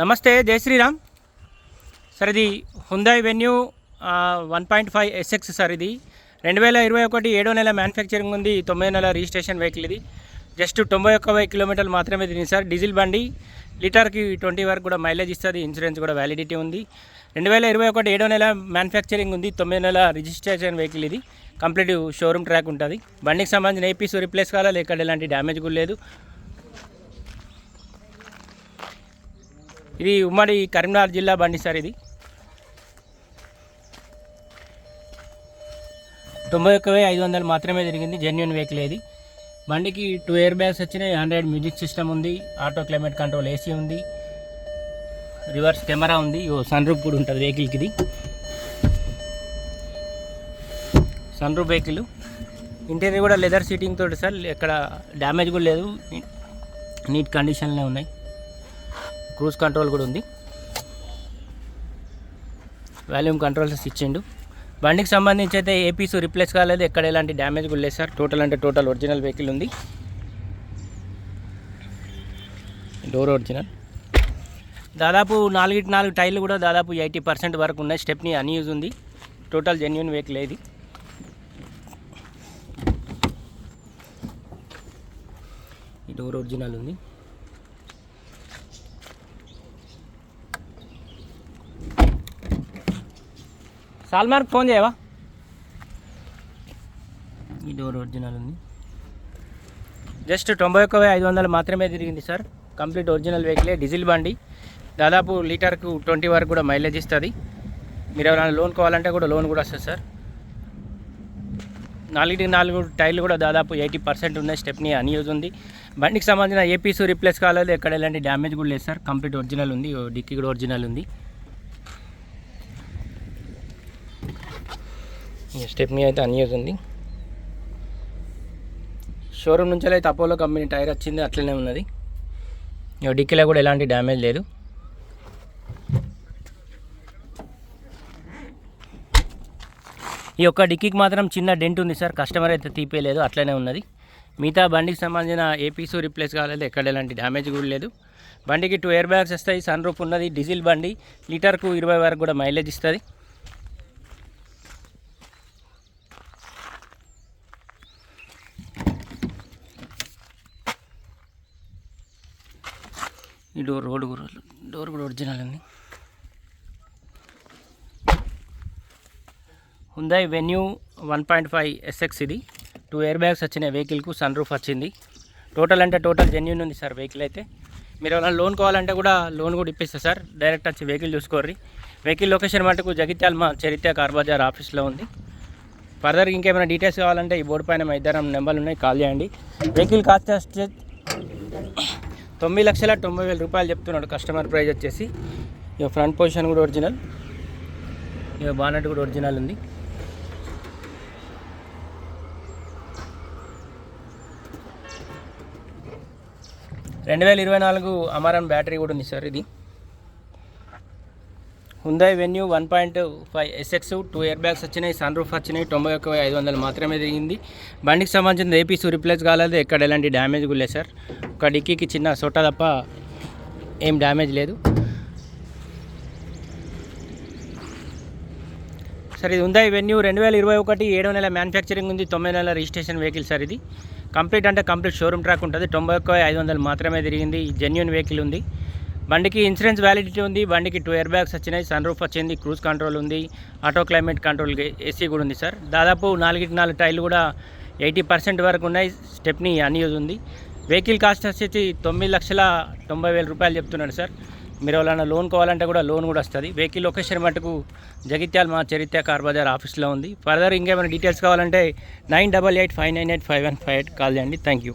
నమస్తే జై శ్రీరామ్. సార్ ఇది Hyundai Venue one point five SX sir ఇది. రెండు వేల ఇరవై ఒకటి ఏడో నెల మ్యానుఫ్యాక్చరింగ్ ఉంది తొమ్మిది నెల రిజిస్ట్రేషన్ వెహికల్ ఇది. జస్ట్ తొంభై ఒక్క వెయ్యి కిలోమీటర్లు మాత్రమే తిరిగింది సార్. డీజిల్ బండి లీటర్కి ట్వంటీ వరకు కూడా మైలేజ్ ఇస్తుంది ఇన్సూరెన్స్ కూడా వ్యాలిడిటీ ఉంది. రెండు వేల ఇరవై ఒకటి ఏడో నెల మ్యానుఫ్యాక్చరింగ్ ఉంది తొమ్మిది నెల రిజిస్ట్రేషన్ వెహికల్ ఇది. కంప్లీట్ షోరూమ్ ట్రాక్ ఉంటుంది. బండికి సంబంధించిన ఏపీస్ రిప్లేస్ కావాలి లేకపోతే ఎలాంటి డ్యామేజ్ కూడా లేదు. ఇది ఉమ్మడి కరీంనగర్ జిల్లా బండి సార్ ఇది. తొంభై ఒక్క వెయ్యి ఐదు వందలు మాత్రమే జరిగింది జెన్యున్ వెహికల్ ఇది. బండికి టూ ఇయర్ బ్యాగ్స్ వచ్చినాయి హండ్రెడ్ మ్యూజిక్ సిస్టమ్ ఉంది ఆటో క్లైమేట్ కంట్రోల్ ఏసీ ఉంది రివర్స్ కెమెరా ఉంది ఓ సన్ రూప్ కూడా ఉంటుంది వెహికల్కి ఇది సన్ రూప్ వెహికల్ ఇంటీరియర్ కూడా లెదర్ సీటింగ్ తోటి సార్ ఎక్కడ డ్యామేజ్ కూడా లేదు నీట్ కండిషన్లో ఉన్నాయి. క్రూజ్ కంట్రోల్ కూడా ఉంది. వాల్యూమ్ కంట్రోల్స్ ఇచ్చిండు. బండికి సంబంధించి అయితే ఏపీస్ రిప్లేస్ కాలేదు. ఎక్కడ ఎలాంటి డ్యామేజ్ కూడా లేదు సార్. టోటల్ అంటే టోటల్ ఒరిజినల్ వెహికల్ ఉంది. డోర్ ఒరిజినల్ దాదాపు నాలుగిటి నాలుగు టైర్లు కూడా దాదాపు ఎయిటీ పర్సెంట్ వరకు ఉన్నాయి. స్టెప్ని అన్యూజ్ ఉంది. టోటల్ జెన్యున్ వెహికల్ ఇది ఈ డోర్ ఒరిజినల్ ఉంది. సాల్మార్క్ ఫోన్ చేయవా? ఈ డోర్ ఒరిజినల్ ఉంది. జస్ట్ తొంభై ఒక్క ఐదు వందలు మాత్రమే తిరిగింది సార్. కంప్లీట్ ఒరిజినల్ వెహికలే డీజిల్ బండి. దాదాపు లీటర్కు ట్వంటీ వరకు కూడా మైలేజ్ ఇస్తుంది. మీరు ఎవరైనా లోన్ కావాలంటే కూడా లోన్ కూడా వస్తుంది సార్. నాలుగు నాలుగు టైర్లు కూడా దాదాపు ఎయిటీ పర్సెంట్ ఉన్నాయి. స్టెప్ని అన్యూజ్ ఉంది. బండికి సంబంధించిన ఏపీస్ రిప్లేస్ కాలేదు. ఎక్కడ ఎలాంటి డ్యామేజ్ కూడా లేదు సార్. కంప్లీట్ ఒరిజినల్ ఉంది. డిక్కీ కూడా ఒరిజినల్ ఉంది. స్టెప్ని అయితే అన్యూజ్ ఉంది షోరూమ్ నుంచి అయితే అపోలో కంపెనీ టైర్ వచ్చింది అట్లనే ఉన్నది. డిక్కీలో కూడా ఎలాంటి డ్యామేజ్ లేదు. ఈ యొక్క డిక్కీకి మాత్రం చిన్న డెంట్ ఉంది సార్ కస్టమర్ అయితే తీపేయలేదు అట్లనే ఉన్నది. మిగతా బండికి సంబంధించిన ఏపీసు రిప్లేస్ కాలేదు ఎక్కడ ఎలాంటి డ్యామేజ్ కూడా లేదు. బండికి టూ ఇయర్ బ్యాగ్స్ వస్తాయి సన్ రూఫ్ ఉన్నది డీజిల్ బండి లీటర్కు ఇరవై వరకు కూడా మైలేజ్ ఇస్తుంది. ఈ డోర్ రోడ్ కూడా డోర్ కూడా ఒరిజినల్ ఉంది. Hyundai Venue one point five SX ఇది. టూ ఇయర్ బ్యాగ్స్ వచ్చినాయి. వెహికల్కు సన్ రూఫ్ వచ్చింది. టోటల్ అంటే టోటల్ జెన్యున్ ఉంది సార్ వెహికల్ అయితే. మీరు ఏమైనా లోన్ కావాలంటే కూడా లోన్ కూడా ఇప్పిస్తా సార్. డైరెక్ట్ వచ్చి వెహికల్ చూసుకోర్రి. వెహికల్ లొకేషన్ మటుకు జగిత్యాల మా చరిత్ర కార్బజార్ ఆఫీస్లో ఉంది. ఫర్దర్ ఇంకేమైనా డీటెయిల్స్ కావాలంటే ఈ బోర్డు పైన మా ఇద్దరం నెంబర్లు ఉన్నాయి. కాల్ చేయండి. వెహికల్ కాస్ట్ తొమ్మిది లక్షల తొంభై వేల రూపాయలు చెప్తున్నాడు కస్టమర్ ప్రైస్ వచ్చేసి. ఇక ఫ్రంట్ పొజిషన్ కూడా ఒరిజినల్. ఇక బానట్ కూడా ఒరిజినల్ ఉంది. రెండు వేల ఇరవై నాలుగు అమరాన్ బ్యాటరీ కూడా ఉంది సార్ ఇది. Hyundai venue one point five SX two air bags వచ్చినాయి సన్ రూఫ్ వచ్చినాయి తొంభై ఒక్క ఐదు వందలు మాత్రమే తిరిగింది. బండికి సంబంధించిన ఏపీస్ రిప్లేస్ కాలేదు ఎక్కడ ఎలాంటి డ్యామేజ్ కూడా లేదు సార్. ఒక డిక్కీకి చిన్న సొట్ట తప్ప ఏం డ్యామేజ్ లేదు. సార్ ఇది ఉందా వెన్యూ రెండు వేల ఇరవై ఒకటి ఏడో నెల మ్యానుఫ్యాక్చరింగ్ ఉంది తొమ్మిది నెలల రిజిస్ట్రేషన్ వెహికల్ సార్ ఇది. కంప్లీట్ అంటే కంప్లీట్ షోరూమ్ ట్రాక్ ఉంటుంది తొంభై ఒక్క ఐదు వందలు మాత్రమే తిరిగింది జెన్యున్ వెహికల్ ఉంది. బండికి ఇన్సూరెన్స్ వ్యాలిడిటీ ఉంది బండికి టూ ఇయర్ బ్యాగ్స్ వచ్చినాయి సన్ రూఫ్ వచ్చింది క్రూజ్ కంట్రోల్ ఉంది ఆటో క్లైమేట్ కంట్రోల్ ఏసీ కూడా ఉంది సార్. దాదాపు నాలుగిటి నాలుగు టైర్లు కూడా ఎయిటీ పర్సెంట్ వరకు ఉన్నాయి స్టెప్ని అన్యూజ్ ఉంది. వెహికల్ కాస్ట్ వచ్చేసి తొమ్మిది లక్షల తొంభై వేల రూపాయలు చెప్తున్నాడు సార్. మీరు ఎవరైనా లోన్ కావాలంటే కూడా లోన్ కూడా వస్తుంది. వెహికల్ లొకేషన్ మటుకు జగిత్యాల మా చరిత్ర కార్ బజార్ ఆఫీస్లో ఉంది. ఫర్దర్ ఇంకేమైనా డీటెయిల్స్ కావాలంటే nine double eight five nine eight five one five eight call చేయండి. Thank you.